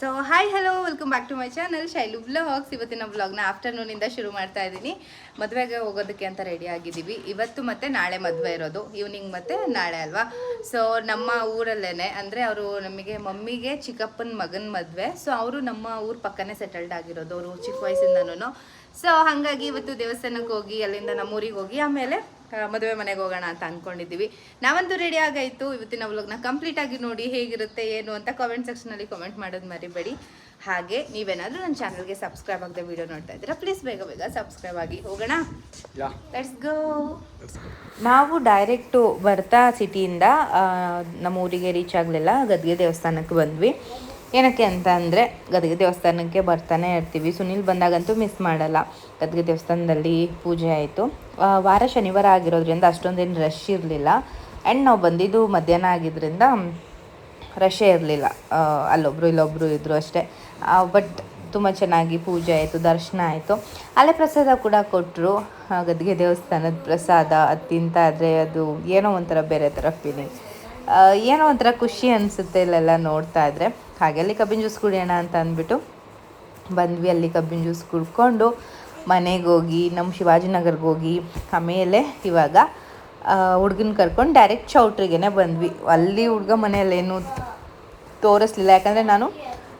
So hi hello welcome back to my channel Shailu blogs ಇವತ್ತಿನ ವ್ಲಾಗ್ನ ಆಫ್ಟರ್ನೂನಿಂದ ಶುರು ಮಾಡ್ತಾ ಇದ್ದೀನಿ ಮದುವೆಗೆ ಹೋಗೋದಕ್ಕೆ ಅಂತ ರೆಡಿ ಆಗಿದ್ದೀವಿ. ಇವತ್ತು ಮತ್ತೆ ನಾಳೆ ಮದುವೆ ಇರೋದು. ಈವ್ನಿಂಗ್ ಮತ್ತೆ ನಾಳೆ ಅಲ್ವಾ? ಸೊ ನಮ್ಮ ಊರಲ್ಲೇ ಅಂದರೆ ಅವರು ನಮಗೆ ಮಮ್ಮಿಗೆ ಚಿಕ್ಕಪ್ಪನ ಮಗನ ಮದುವೆ. ಸೊ ಅವರು ನಮ್ಮ ಊರು ಪಕ್ಕನೇ ಸೆಟಲ್ಡ್ ಆಗಿರೋದು, ಅವರು ಚಿಕ್ಕ ವಯಸ್ಸಿಂದನೂ ಸೊ ಹಾಗಾಗಿ ಇವತ್ತು ದೇವಸ್ಥಾನಕ್ಕೆ ಹೋಗಿ, ಅಲ್ಲಿಂದ ನಮ್ಮೂರಿಗೆ ಹೋಗಿ, ಆಮೇಲೆ ಮದುವೆ ಮನೆಗೆ ಹೋಗೋಣ ಅಂತ ಅನ್ಕೊಂಡಿದ್ದೀವಿ. ನಾವಂತೂ ರೆಡಿ ಆಗಾಯ್ತು ಇವತ್ತಿನ ವ್ಲಾಗ್ನ ಕಂಪ್ಲೀಟ್ ಆಗಿ ನೋಡಿ ಹೇಗಿರುತ್ತೆ ಏನು ಅಂತ ಕಾಮೆಂಟ್ ಸೆಕ್ಷನಲ್ಲಿ ಕಾಮೆಂಟ್ ಮಾಡೋದು ಮರಿಬೇಡಿ. ಹಾಗೆ ನೀವೇನಾದರೂ ನನ್ನ ಚಾನಲ್ಗೆ ಸಬ್ಸ್ಕ್ರೈಬ್ ಆಗದೆ ವಿಡಿಯೋ ನೋಡ್ತಾ ಇದ್ದೀರಾ ಪ್ಲೀಸ್ ಬೇಗ ಬೇಗ ಸಬ್ಸ್ಕ್ರೈಬ್ ಆಗಿ ಹೋಗೋಣ. ಲೆಟ್ಸ್ ಗೋ ನಾವು ಡೈರೆಕ್ಟು ಬರ್ತಾ ಸಿಟಿಯಿಂದ ನಮ್ಮ ಊರಿಗೆ ರೀಚ್ ಆಗಲಿಲ್ಲ. ಗದ್ಗೆ ದೇವಸ್ಥಾನಕ್ಕೆ ಬಂದ್ವಿ. ಏನಕ್ಕೆ ಅಂತ ಅಂದರೆ, ಗದಗ ದೇವಸ್ಥಾನಕ್ಕೆ ಬರ್ತಾನೆ ಇರ್ತೀವಿ. ಸುನಿಲ್ ಬಂದಾಗಂತೂ ಮಿಸ್ ಮಾಡಲ್ಲ. ಗದಗ ದೇವಸ್ಥಾನದಲ್ಲಿ ಪೂಜೆ ಆಯಿತು. ವಾರ ಶನಿವಾರ ಆಗಿರೋದ್ರಿಂದ ಅಷ್ಟೊಂದೇನು ರಶ್ ಇರಲಿಲ್ಲ. ಆ್ಯಂಡ್ ನಾವು ಬಂದಿದ್ದು ಮಧ್ಯಾಹ್ನ ಆಗಿದ್ದರಿಂದ ರಶೇ ಇರಲಿಲ್ಲ. ಅಲ್ಲೊಬ್ರು ಇಲ್ಲೊಬ್ಬರು ಇದ್ದರು ಅಷ್ಟೇ. ಬಟ್ ತುಂಬ ಚೆನ್ನಾಗಿ ಪೂಜೆ ಆಯಿತು, ದರ್ಶನ ಆಯಿತು. ಅಲ್ಲೇ ಪ್ರಸಾದ ಕೂಡ ಕೊಟ್ಟರು ಗದ್ಗೆ ದೇವಸ್ಥಾನದ ಪ್ರಸಾದ ಅದು ತಿಂತಾ ಇದ್ರೆ ಅದು ಏನೋ ಒಂಥರ ಬೇರೆ ಥರ ಫೀಲಿಂಗ್ ಏನೋ ಒಂಥರ ಖುಷಿ ಅನಿಸುತ್ತೆ ಇಲ್ಲೆಲ್ಲ ನೋಡ್ತಾ ಇದ್ರೆ. ಹಾಗೆ ಅಲ್ಲಿ ಕಬ್ಬಿನ ಜ್ಯೂಸ್ ಕುಡಿಯೋಣ ಅಂತ ಅಂದ್ಬಿಟ್ಟು ಬಂದ್ವಿ. ಅಲ್ಲಿ ಕಬ್ಬಿನ ಜ್ಯೂಸ್ ಕುಡ್ಕೊಂಡು ಮನೆಗೆ ಹೋಗಿ ನಮ್ಮ ಶಿವಾಜಿನಗರ್ಗೆ ಹೋಗಿ, ಆಮೇಲೆ ಇವಾಗ ಹುಡ್ಗನ ಕರ್ಕೊಂಡು ಡೈರೆಕ್ಟ್ ಚೌಟ್ರಿಗೇನೆ ಬಂದ್ವಿ. ಅಲ್ಲಿ ಹುಡ್ಗ ಮನೆಯಲ್ಲೇನು ತೋರಿಸ್ಲಿಲ್ಲ. ಯಾಕಂದರೆ ನಾನು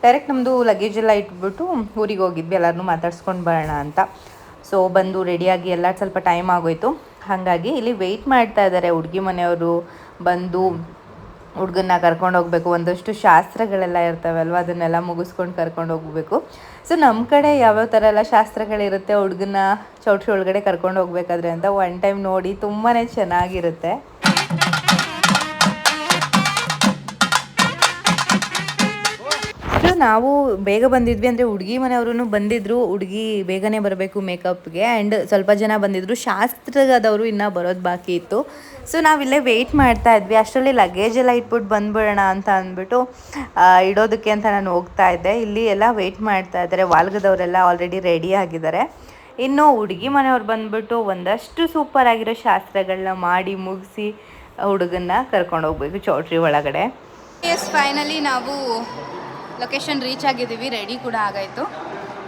ಡೈರೆಕ್ಟ್ ನಮ್ಮದು ಲಗೇಜ್ ಎಲ್ಲ ಇಟ್ಬಿಟ್ಟು ಊರಿಗೆ ಹೋಗಿದ್ವಿ. ಎಲ್ಲರನ್ನೂ ಮಾತಾಡ್ಸ್ಕೊಂಡು ಬರೋಣ ಅಂತ. ಸೊ ಬಂದು ರೆಡಿಯಾಗಿ ಎಲ್ಲ ಸ್ವಲ್ಪ ಟೈಮ್ ಆಗೋಯ್ತು. ಹಾಗಾಗಿ ಇಲ್ಲಿ ವೆಯ್ಟ್ ಮಾಡ್ತಾ ಇದ್ದಾರೆ ಹುಡುಗಿ ಮನೆಯವರು. ಬಂದು ಹುಡುಗನ್ನ ಕರ್ಕೊಂಡು ಹೋಗಬೇಕು. ಒಂದಷ್ಟು ಶಾಸ್ತ್ರಗಳೆಲ್ಲ ಇರ್ತವಲ್ವ? ಅದನ್ನೆಲ್ಲ ಮುಗಿಸ್ಕೊಂಡು ಕರ್ಕೊಂಡು ಹೋಗಬೇಕು. ಸೊ ನಮ್ಮ ಕಡೆ ಯಾವ್ಯಾವ ಥರ ಎಲ್ಲ ಶಾಸ್ತ್ರಗಳಿರುತ್ತೆ? ಹುಡುಗನ್ನ ಚೌಟ್ರಿ ಒಳಗಡೆ ಕರ್ಕೊಂಡು ಹೋಗ್ಬೇಕಾದ್ರೆ ಅಂತ ಒನ್ ಟೈಮ್ ನೋಡಿ ತುಂಬಾ ಚೆನ್ನಾಗಿರುತ್ತೆ. ನಾವು ಬೇಗ ಬಂದಿದ್ವಿ ಅಂದರೆ ಹುಡುಗಿ ಮನೆಯವರು ಬಂದಿದ್ರು, ಹುಡುಗಿ ಬೇಗನೆ ಬರಬೇಕು ಮೇಕಪ್ಗೆ ಆ್ಯಂಡ್ ಸ್ವಲ್ಪ ಜನ ಬಂದಿದ್ರು ಶಾಸ್ತ್ರದವರು ಇನ್ನೂ ಬರೋದು ಬಾಕಿ ಇತ್ತು. ಸೊ ನಾವಿಲ್ಲೇ ವೆಯ್ಟ್ ಮಾಡ್ತಾ ಇದ್ವಿ. ಅಷ್ಟರಲ್ಲಿ ಲಗೇಜ್ ಎಲ್ಲ ಇಟ್ಬಿಟ್ಟು ಬಂದ್ಬಿಡೋಣ ಅಂತ ಅಂದ್ಬಿಟ್ಟು ಇಡೋದಕ್ಕೆ ಅಂತ ನಾನು ಹೋಗ್ತಾ ಇದ್ದೆ. ಇಲ್ಲಿ ಎಲ್ಲ ವೆಯ್ಟ್ ಮಾಡ್ತಾ ಇದ್ದಾರೆ. ವಾಲ್ಗದವರೆಲ್ಲ ಆಲ್ರೆಡಿ ರೆಡಿ ಆಗಿದ್ದಾರೆ. ಇನ್ನು ಹುಡುಗಿ ಮನೆಯವ್ರು ಬಂದ್ಬಿಟ್ಟು ಒಂದಷ್ಟು ಸೂಪರ್ ಆಗಿರೋ ಶಾಸ್ತ್ರಗಳನ್ನ ಮಾಡಿ ಮುಗಿಸಿ ಹುಡುಗನ್ನ ಕರ್ಕೊಂಡು ಹೋಗ್ಬೇಕು ಚೌಟ್ರಿ ಒಳಗಡೆ. ಎಸ್ ಫೈನಲಿ ನಾವು ಲೊಕೇಶನ್ ರೀಚ್ ಆಗಿದ್ದೀವಿ ರೆಡಿ ಕೂಡ ಆಗಾಯಿತು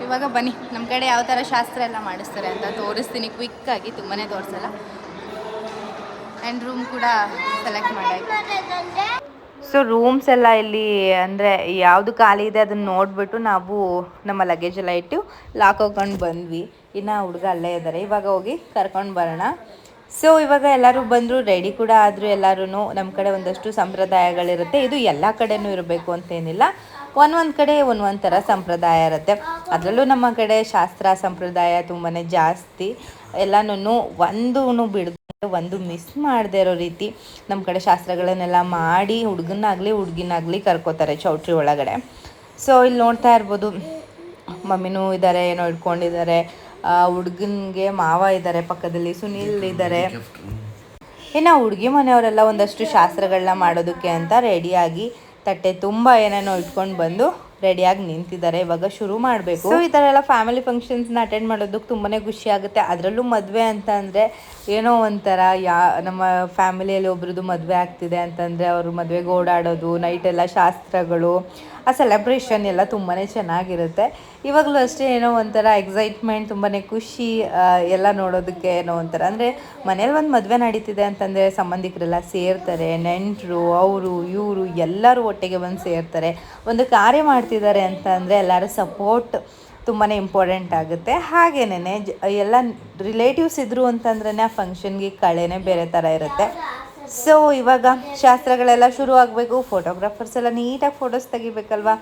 ಇವಾಗ ಬನ್ನಿ ನಮ್ಮ ಕಡೆ ಯಾವ ಥರ ಶಾಸ್ತ್ರ ಎಲ್ಲ ಮಾಡಿಸ್ತಾರೆ ಅಂತ ತೋರಿಸ್ತೀನಿ ಕ್ವಿಕ್ಕಾಗಿ ತುಂಬಾ ತೋರಿಸಲ್ಲ. ಆ್ಯಂಡ್ ರೂಮ್ ಕೂಡ ಸೆಲೆಕ್ಟ್ ಮಾಡಾಯಿತು. ಸೊ ರೂಮ್ಸ್ ಎಲ್ಲ ಇಲ್ಲಿ ಅಂದರೆ ಯಾವುದು ಖಾಲಿ ಇದೆ ಅದನ್ನು ನೋಡಿಬಿಟ್ಟು ನಾವು ನಮ್ಮ ಲಗೇಜ್ ಎಲ್ಲ ಇಟ್ಟು ಲಾಕ್ ಹಾಕೊಂಡು ಬಂದ್ವಿ. ಇನ್ನು ಹುಡುಗ ಅಲ್ಲೇ ಇದ್ದಾರೆ ಇವಾಗ ಹೋಗಿ ಕರ್ಕೊಂಡು ಬರೋಣ. ಸೊ ಇವಾಗ ಎಲ್ಲರೂ ಬಂದರು ರೆಡಿ ಕೂಡ ಆದರೂ ಎಲ್ಲರೂ ನಮ್ಮ ಕಡೆ ಒಂದಷ್ಟು ಸಂಪ್ರದಾಯಗಳಿರುತ್ತೆ. ಇದು ಎಲ್ಲ ಕಡೆನೂ ಇರಬೇಕು ಅಂತೇನಿಲ್ಲ. ಒಂದೊಂದು ಕಡೆ ಒಂದೊಂದು ಥರ ಸಂಪ್ರದಾಯ ಇರುತ್ತೆ. ಅದರಲ್ಲೂ ನಮ್ಮ ಕಡೆ ಶಾಸ್ತ್ರ ಸಂಪ್ರದಾಯ ತುಂಬಾ ಜಾಸ್ತಿ. ಎಲ್ಲನೂ ಒಂದು ಬಿಡ್ದು ಒಂದು ಮಿಸ್ ಮಾಡದೇ ಇರೋ ರೀತಿ ನಮ್ಮ ಕಡೆ ಶಾಸ್ತ್ರಗಳನ್ನೆಲ್ಲ ಮಾಡಿ ಹುಡುಗನಾಗಲಿ ಹುಡುಗಿನಾಗಲಿ ಕರ್ಕೋತಾರೆ ಚೌಟ್ರಿ ಒಳಗಡೆ. ಸೊ ಇಲ್ಲಿ ನೋಡ್ತಾ ಇರ್ಬೋದು ಮಮ್ಮಿನೂ ಇದ್ದಾರೆ ಏನೋ ಇಟ್ಕೊಂಡಿದ್ದಾರೆ ಹುಡುಗನಿಗೆ ಮಾವ ಇದ್ದಾರೆ ಪಕ್ಕದಲ್ಲಿ ಸುನೀಲ್ ಇದ್ದಾರೆ ಇನ್ನು ಹುಡುಗಿ ಮನೆಯವರೆಲ್ಲ ಒಂದಷ್ಟು ಶಾಸ್ತ್ರಗಳನ್ನ ಮಾಡೋದಕ್ಕೆ ಅಂತ ರೆಡಿಯಾಗಿ ತಟ್ಟೆ ತುಂಬ ಏನೇನೋ ಇಟ್ಕೊಂಡು ಬಂದು ರೆಡಿಯಾಗಿ ನಿಂತಿದ್ದಾರೆ. ಇವಾಗ ಶುರು ಮಾಡಬೇಕು. ಈ ಥರ ಎಲ್ಲ ಫ್ಯಾಮಿಲಿ ಫಂಕ್ಷನ್ಸ್ನ ಅಟೆಂಡ್ ಮಾಡೋದಕ್ಕೆ ತುಂಬಾ ಖುಷಿ ಆಗುತ್ತೆ. ಅದರಲ್ಲೂ ಮದುವೆ ಅಂತ ಅಂದರೆ ಏನೋ ಒಂಥರ ಯಾ, ನಮ್ಮ ಫ್ಯಾಮಿಲಿಯಲ್ಲಿ ಒಬ್ರದ್ದು ಮದುವೆ ಆಗ್ತಿದೆ ಅಂತಂದರೆ ಅವರು ಮದುವೆಗೆ ಓಡಾಡೋದು ನೈಟ್ ಎಲ್ಲ ಶಾಸ್ತ್ರಗಳು, ಆ ಸೆಲೆಬ್ರೇಷನ್ ಎಲ್ಲ ತುಂಬಾ ಚೆನ್ನಾಗಿರುತ್ತೆ. ಇವಾಗಲೂ ಅಷ್ಟೇ ಏನೋ ಒಂಥರ ಎಕ್ಸೈಟ್ಮೆಂಟ್ ತುಂಬಾ ಖುಷಿ ಎಲ್ಲ ನೋಡೋದಕ್ಕೆ ಏನೋ ಒಂಥರ. ಅಂದರೆ ಮನೇಲಿ ಒಂದು ಮದುವೆ ನಡೀತಿದೆ ಅಂತಂದರೆ ಸಂಬಂಧಿಕರೆಲ್ಲ ಸೇರ್ತಾರೆ, ನೆಂಟರು, ಅವರು, ಇವರು ಎಲ್ಲರೂ ಒಟ್ಟಿಗೆ ಬಂದು ಸೇರ್ತಾರೆ. ಒಂದು ಕಾರ್ಯ ಮಾಡ್ತಿದ್ದಾರೆ ಅಂತಂದರೆ ಎಲ್ಲರ ಸಪೋರ್ಟ್ ತುಂಬಾ ಇಂಪಾರ್ಟೆಂಟ್ ಆಗುತ್ತೆ. ಹಾಗೇನೆ ಎಲ್ಲ ರಿಲೇಟಿವ್ಸ್ ಇದ್ರು ಅಂತಂದ್ರೆ ಆ ಫಂಕ್ಷನ್ಗೆ ಕಳೆನೇ ಬೇರೆ ಥರ ಇರುತ್ತೆ. ಸೊ ಇವಾಗ ಶಾಸ್ತ್ರಗಳೆಲ್ಲ ಶುರು ಆಗಬೇಕು ಫೋಟೋಗ್ರಾಫರ್ಸ್ ಎಲ್ಲ ನೀಟಾಗಿ ಫೋಟೋಸ್ ತೆಗಿಬೇಕಲ್ವಾ?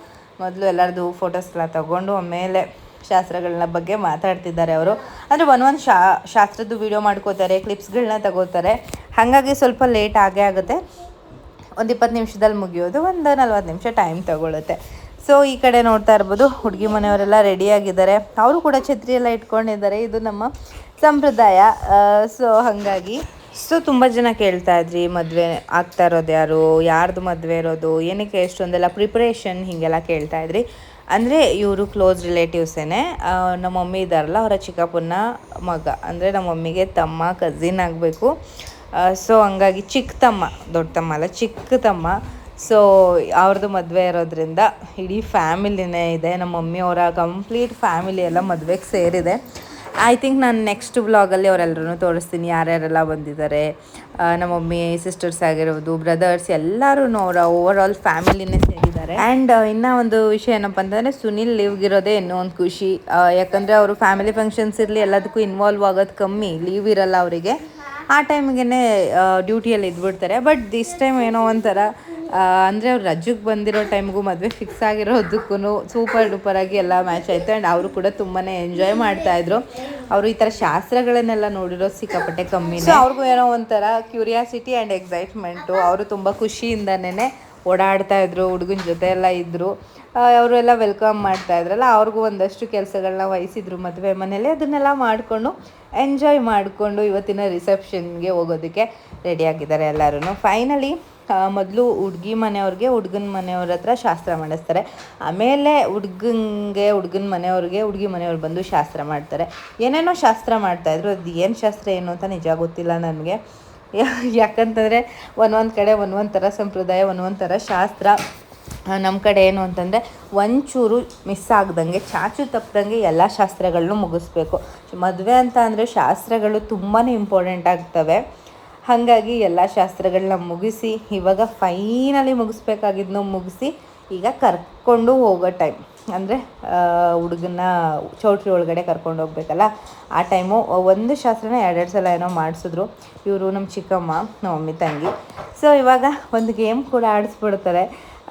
ಮೊದಲು ಎಲ್ಲರದು ಫೋಟೋಸ್ ಎಲ್ಲ ತಗೊಂಡು ಆಮೇಲೆ ಶಾಸ್ತ್ರಗಳನ್ನ ಬಗ್ಗೆ ಮಾತಾಡ್ತಿದ್ದಾರೆ ಅವರು. ಅಂದರೆ ಒಂದೊಂದು ಶಾ, ಶಾಸ್ತ್ರದ್ದು ವಿಡಿಯೋ ಮಾಡ್ಕೋತಾರೆ ಕ್ಲಿಪ್ಸ್ಗಳನ್ನ ತಗೋತಾರೆ. ಹಾಗಾಗಿ ಸ್ವಲ್ಪ ಲೇಟ್ ಆಗೇ ಆಗುತ್ತೆ. ಒಂದು ಇಪ್ಪತ್ತು ನಿಮಿಷದಲ್ಲಿ ಮುಗಿಯೋದು, ಒಂದು ನಲ್ವತ್ತು ನಿಮಿಷ ಟೈಮ್ ತಗೊಳುತ್ತೆ. ಸೊ ಈ ಕಡೆ ನೋಡ್ತಾ ಇರ್ಬೋದು ಹುಡುಗಿ ಮನೆಯವರೆಲ್ಲ ರೆಡಿಯಾಗಿದ್ದಾರೆ ಅವರು ಕೂಡ ಛತ್ರಿ ಎಲ್ಲ ಇಟ್ಕೊಂಡಿದ್ದಾರೆ. ಇದು ನಮ್ಮ ಸಂಪ್ರದಾಯ. ಸೊ ಹಾಗಾಗಿ. ಸೊ ತುಂಬ ಜನ ಕೇಳ್ತಾ ಇದ್ರಿ, ಮದುವೆ ಆಗ್ತಾ ಇರೋದು ಯಾರು? ಯಾರ್ದು ಮದುವೆ ಇರೋದು? ಏನಕ್ಕೆ ಎಷ್ಟೊಂದೆಲ್ಲ ಪ್ರಿಪ್ರೇಷನ್ ಹೀಗೆಲ್ಲ ಕೇಳ್ತಾ ಇದ್ರಿ? ಅಂದರೆ ಇವರು ಕ್ಲೋಸ್ ರಿಲೇಟಿವ್ಸೇನೆ ನಮ್ಮ ಮಮ್ಮಿ ಇದ್ದಾರಲ್ಲ, ಅವರ ಚಿಕ್ಕಪ್ಪನ ಮಗ. ಅಂದರೆ ನಮ್ಮ ಮಮ್ಮಿಗೆ ತಮ್ಮ ಕಝಿನ್ ಆಗಬೇಕು. ಸೊ ಹಂಗಾಗಿ ಚಿಕ್ಕ ತಮ್ಮ ದೊಡ್ಡ ತಮ್ಮ ಅಲ್ಲ ಚಿಕ್ಕ ತಮ್ಮ ಸೊ ಅವ್ರದ್ದು ಮದುವೆ ಇರೋದ್ರಿಂದ ಇಡೀ ಫ್ಯಾಮಿಲಿನೇ ಇದೆ. ನಮ್ಮ ಮಮ್ಮಿಯವರ ಕಂಪ್ಲೀಟ್ ಫ್ಯಾಮಿಲಿ ಎಲ್ಲ ಮದುವೆಗೆ ಸೇರಿದೆ. ಐ ಥಿಂಕ್ ನಾನು ನೆಕ್ಸ್ಟ್ ಬ್ಲಾಗಲ್ಲಿ ಅವರೆಲ್ಲರೂ ತೋರಿಸ್ತೀನಿ. ಯಾರ್ಯಾರೆಲ್ಲ ಬಂದಿದ್ದಾರೆ. ನಮ್ಮ ಮಮ್ಮಿ ಸಿಸ್ಟರ್ಸ್ ಆಗಿರ್ಬೋದು ಬ್ರದರ್ಸ್ ಎಲ್ಲರೂ ಅವರ ಓವರ್ ಆಲ್ ಫ್ಯಾಮಿಲಿನೇ ಸೇರಿದ್ದಾರೆ. ಆ್ಯಂಡ್ ಇನ್ನೂ ಒಂದು ವಿಷಯ ಏನಪ್ಪ ಅಂತಂದರೆ ಸುನಿಲ್ ಲೀವ್ಗಿರೋದೇ ಇನ್ನೂ ಒಂದು ಖುಷಿ. ಯಾಕಂದರೆ ಅವರು ಫ್ಯಾಮಿಲಿ ಫಂಕ್ಷನ್ಸ್ ಇರಲಿ, ಎಲ್ಲದಕ್ಕೂ ಇನ್ವಾಲ್ವ್ ಆಗೋದು ಕಮ್ಮಿ. ಲೀವ್ ಇರಲ್ಲ ಅವರಿಗೆ. ಆ ಟೈಮಿಗೆ ಡ್ಯೂಟಿಯಲ್ಲಿ ಇದ್ಬಿಡ್ತಾರೆ. ಬಟ್ ದಿಸ್ ಟೈಮ್ ಏನೋ ಒಂಥರ ಅಂದರೆ ಅವ್ರು ರಜಕ್ಕೆ ಬಂದಿರೋ ಟೈಮ್ಗೂ ಮದುವೆ ಫಿಕ್ಸ್ ಆಗಿರೋದಕ್ಕೂ ಸೂಪರ್ ಡೂಪರ್ ಆಗಿ ಎಲ್ಲ ಮ್ಯಾಚ್ ಆಯಿತು. ಆ್ಯಂಡ್ ಅವರು ಕೂಡ ತುಂಬಾ ಎಂಜಾಯ್ ಮಾಡ್ತಾಯಿದ್ರು ಅವರು ಈ ಥರ ಶಾಸ್ತ್ರಗಳನ್ನೆಲ್ಲ ನೋಡಿರೋ ಸಿಕ್ಕಾಪಟ್ಟೆ ಕಮ್ಮಿ ಅವ್ರಿಗೂ ಏನೋ ಒಂಥರ ಕ್ಯೂರಿಯಾಸಿಟಿ ಆ್ಯಂಡ್ ಎಕ್ಸೈಟ್ಮೆಂಟು ಅವರು ತುಂಬ ಖುಷಿಯಿಂದನೇ ಓಡಾಡ್ತಾ ಇದ್ರು, ಹುಡುಗನ ಜೊತೆ ಎಲ್ಲ ಇದ್ದರು ಅವರೆಲ್ಲ ವೆಲ್ಕಮ್ ಮಾಡ್ತಾ ಇದ್ರಲ್ಲ, ಅವ್ರಿಗೂ ಒಂದಷ್ಟು ಕೆಲಸಗಳನ್ನ ವಹಿಸಿದ್ರು ಮದುವೆ ಮನೇಲಿ ಅದನ್ನೆಲ್ಲ ಮಾಡಿಕೊಂಡು ಎಂಜಾಯ್ ಮಾಡಿಕೊಂಡು ಇವತ್ತಿನ ರಿಸೆಪ್ಷನ್ಗೆ ಹೋಗೋದಕ್ಕೆ ರೆಡಿಯಾಗಿದ್ದಾರೆ ಎಲ್ಲರೂ ಫೈನಲಿ ಮೊದಲು ಹುಡುಗಿ ಮನೆಯವ್ರಿಗೆ ಹುಡುಗನ ಮನೆಯವ್ರ ಹತ್ರ ಶಾಸ್ತ್ರ ಮಾಡಿಸ್ತಾರೆ. ಆಮೇಲೆ ಹುಡ್ಗಂಗೆ ಹುಡುಗನ ಮನೆಯವ್ರಿಗೆ ಹುಡುಗಿ ಮನೆಯವ್ರು ಬಂದು ಶಾಸ್ತ್ರ ಮಾಡ್ತಾರೆ. ಏನೇನೋ ಶಾಸ್ತ್ರ ಮಾಡ್ತಾಯಿದ್ರು ಅದು ಏನು ಶಾಸ್ತ್ರ ಏನು ಅಂತ ನಿಜ ಗೊತ್ತಿಲ್ಲ ನನಗೆ. ಯಾಕಂತಂದರೆ ಒಂದೊಂದು ಕಡೆ ಒಂದೊಂದು ಥರ ಸಂಪ್ರದಾಯ, ಒಂದೊಂದು ಥರ ಶಾಸ್ತ್ರ. ನಮ್ಮ ಕಡೆ ಏನು ಅಂತಂದರೆ ಒಂಚೂರು ಮಿಸ್ ಆಗ್ದಂಗೆ, ಚಾಚು ತಪ್ಪದಂಗೆ ಎಲ್ಲ ಶಾಸ್ತ್ರಗಳನ್ನೂ ಮುಗಿಸ್ಬೇಕು. ಮದುವೆ ಅಂತ ಅಂದರೆ ಶಾಸ್ತ್ರಗಳು ತುಂಬಾ ಇಂಪಾರ್ಟೆಂಟ್ ಆಗ್ತವೆ. ಹಾಗಾಗಿ ಎಲ್ಲ ಶಾಸ್ತ್ರಗಳನ್ನ ಮುಗಿಸಿ, ಇವಾಗ ಫೈನಲಿ ಮುಗಿಸ್ಬೇಕಾಗಿದ್ನು ಮುಗಿಸಿ, ಈಗ ಕರ್ಕೊಂಡು ಹೋಗೋ ಟೈಮ್ ಅಂದರೆ ಹುಡುಗನ್ನ ಚೌಟ್ರಿ ಒಳಗಡೆ ಕರ್ಕೊಂಡು ಹೋಗ್ಬೇಕಲ್ಲ? ಆ ಟೈಮು ಒಂದು ಶಾಸ್ತ್ರನ ಎರಡೆರಡು ಸಲ ಏನೋ ಮಾಡಿಸಿದ್ರು. ಇವರು ನಮ್ಮ ಚಿಕ್ಕಮ್ಮ ನಮ್ಮ ಮಮ್ಮಿ, ತಂಗಿ. ಸೊ ಇವಾಗ ಒಂದು ಗೇಮ್ ಕೂಡ ಆಡಿಸ್ಬಿಡ್ತಾರೆ.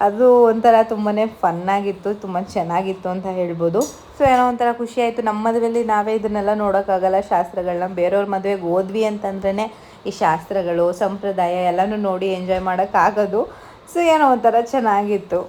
ಅದು ಒಂಥರ ತುಂಬಾ ಫನ್ನಾಗಿತ್ತು ತುಂಬ ಚೆನ್ನಾಗಿತ್ತು ಅಂತ ಹೇಳ್ಬೋದು. ಸೊ ಏನೋ ಒಂಥರ ಖುಷಿ ಆಯಿತು. ನಮ್ಮ ಮದುವೆಯಲ್ಲಿ ನಾವೇ ಇದನ್ನೆಲ್ಲ ನೋಡೋಕ್ಕಾಗಲ್ಲ ಶಾಸ್ತ್ರಗಳನ್ನ ಬೇರೆಯವ್ರ ಮದುವೆಗೆ ಹೋದ್ವಿ ಅಂತಂದ್ರೇ ಈ ಶಾಸ್ತ್ರಗಳು ಸಂಪ್ರದಾಯ ಎಲ್ಲನೂ ನೋಡಿ ಎಂಜಾಯ್ ಮಾಡೋಕ್ಕಾಗೋದು. ಸೊ ಏನೋ ಒಂಥರ ಚೆನ್ನಾಗಿತ್ತು.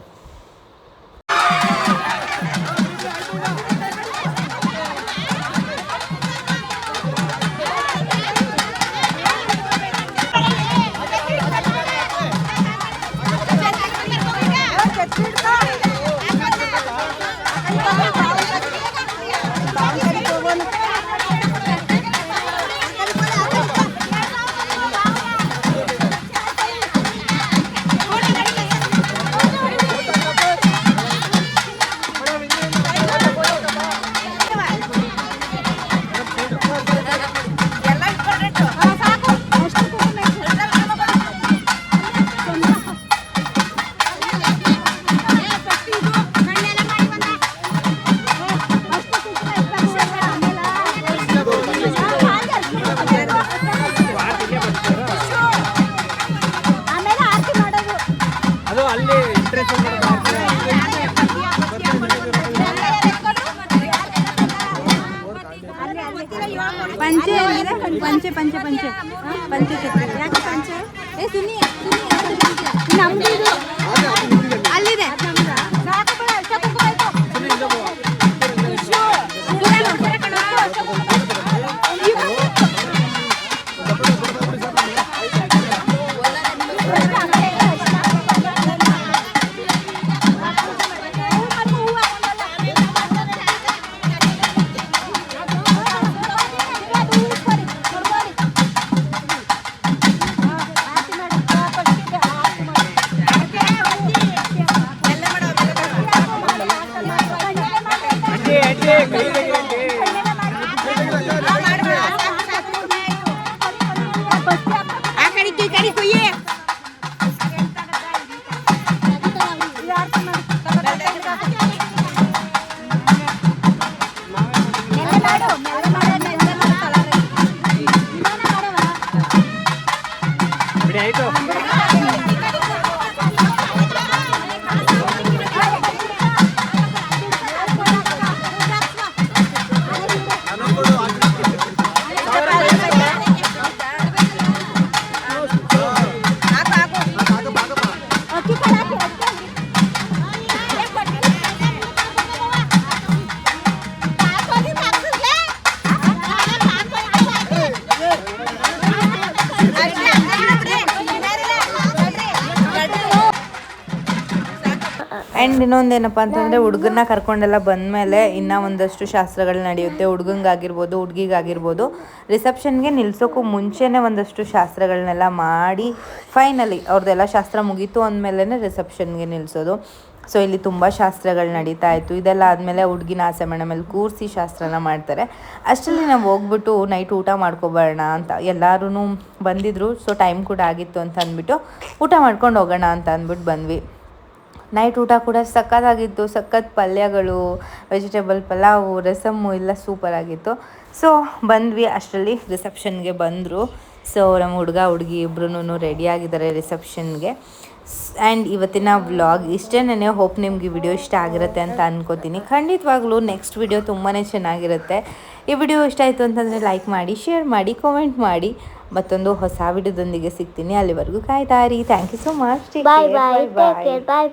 ಪಂಚೆ ಅಂದ್ರೆ ಪಂಚೆ. ಪಂಚೆ. ಪಂಚೆ ಪಂಚೆ ಯಾಕೆ ಪಂಚೆ? ಏ ಸುನಿ ನಮ್ದು ಅಲ್ಲಿದೆ. ಬಿಡಿ ಆಯ್ತು ಆ್ಯಂಡ್ ಇನ್ನೊಂದೇನಪ್ಪ ಅಂತಂದರೆ ಹುಡುಗನ್ನ ಕರ್ಕೊಂಡೆಲ್ಲ ಬಂದಮೇಲೆ ಇನ್ನೂ ಒಂದಷ್ಟು ಶಾಸ್ತ್ರಗಳು ನಡೆಯುತ್ತೆ. ಹುಡುಗಂಗಾಗಿರ್ಬೋದು, ಹುಡುಗಿಗಾಗಿರ್ಬೋದು. ರಿಸೆಪ್ಷನ್ಗೆ ನಿಲ್ಸೋಕ್ಕೂ ಮುಂಚೆನೇ ಒಂದಷ್ಟು ಶಾಸ್ತ್ರಗಳನ್ನೆಲ್ಲ ಮಾಡಿ ಫೈನಲಿ ಅವ್ರದ್ದೆಲ್ಲ ಶಾಸ್ತ್ರ ಮುಗೀತು ಅಂದಮೇಲೆ ರಿಸೆಪ್ಷನ್ಗೆ ನಿಲ್ಲಿಸೋದು ಸೊ ಇಲ್ಲಿ ತುಂಬ ಶಾಸ್ತ್ರಗಳು ನಡೀತಾ ಇತ್ತು. ಇದೆಲ್ಲ ಆದಮೇಲೆ ಹುಡುಗಿನ ಆಸೆ ಮನೆ ಮೇಲೆ ಕೂರಿಸಿ ಶಾಸ್ತ್ರನ ಮಾಡ್ತಾರೆ. ಅಷ್ಟರಲ್ಲಿ ನಾವು ಹೋಗ್ಬಿಟ್ಟು ನೈಟ್ ಊಟ ಮಾಡ್ಕೊಬರೋಣ ಅಂತ. ಎಲ್ಲರೂ ಬಂದಿದ್ರು. ಸೊ ಟೈಮ್ ಕೂಡ ಆಗಿತ್ತು ಅಂತ ಅಂದ್ಬಿಟ್ಟು ಊಟ ಮಾಡ್ಕೊಂಡು ಹೋಗೋಣ ಅಂತ ಅಂದ್ಬಿಟ್ಟು ಬಂದ್ವಿ. ನೈಟ್ ಊಟ ಕೂಡ ಸಖತ್ತಾಗಿತ್ತು. ಸಖತ್ ಪಲ್ಯಗಳು ವೆಜಿಟೇಬಲ್ ಪಲಾವು ರಸಮ್ಮು ಎಲ್ಲ ಸೂಪರ್ ಆಗಿತ್ತು. ಸೊ ಬಂದ್ವಿ ಅಷ್ಟರಲ್ಲಿ ರಿಸೆಪ್ಷನ್ಗೆ ಬಂದರು. ಸೊ ನಮ್ಮ ಹುಡುಗ ಹುಡುಗಿ ಇಬ್ಬರೂ ರೆಡಿಯಾಗಿದ್ದಾರೆ ರಿಸೆಪ್ಷನ್ಗೆ ಆ್ಯಂಡ್ ಇವತ್ತಿನ ವ್ಲಾಗ್ ಇಷ್ಟೇನೇ ಹೋಪ್ ನಿಮಗೆ ವಿಡಿಯೋ ಇಷ್ಟ ಆಗಿರುತ್ತೆ ಅಂತ ಅನ್ಕೋತೀನಿ. ಖಂಡಿತವಾಗ್ಲೂ ನೆಕ್ಸ್ಟ್ ವಿಡಿಯೋ ತುಂಬಾ ಚೆನ್ನಾಗಿರುತ್ತೆ. ಈ ವಿಡಿಯೋ ಇಷ್ಟ ಆಯಿತು ಅಂತಂದರೆ ಲೈಕ್ ಮಾಡಿ ಶೇರ್ ಮಾಡಿ ಕಾಮೆಂಟ್ ಮಾಡಿ. ಮತ್ತೊಂದು ಹೊಸ ವಿಡಿಯೋದೊಂದಿಗೆ ಸಿಗ್ತೀನಿ. ಅಲ್ಲಿವರೆಗೂ ಕಾಯ್ತಾ ಇರಿ. Thank you so much bye bye bye.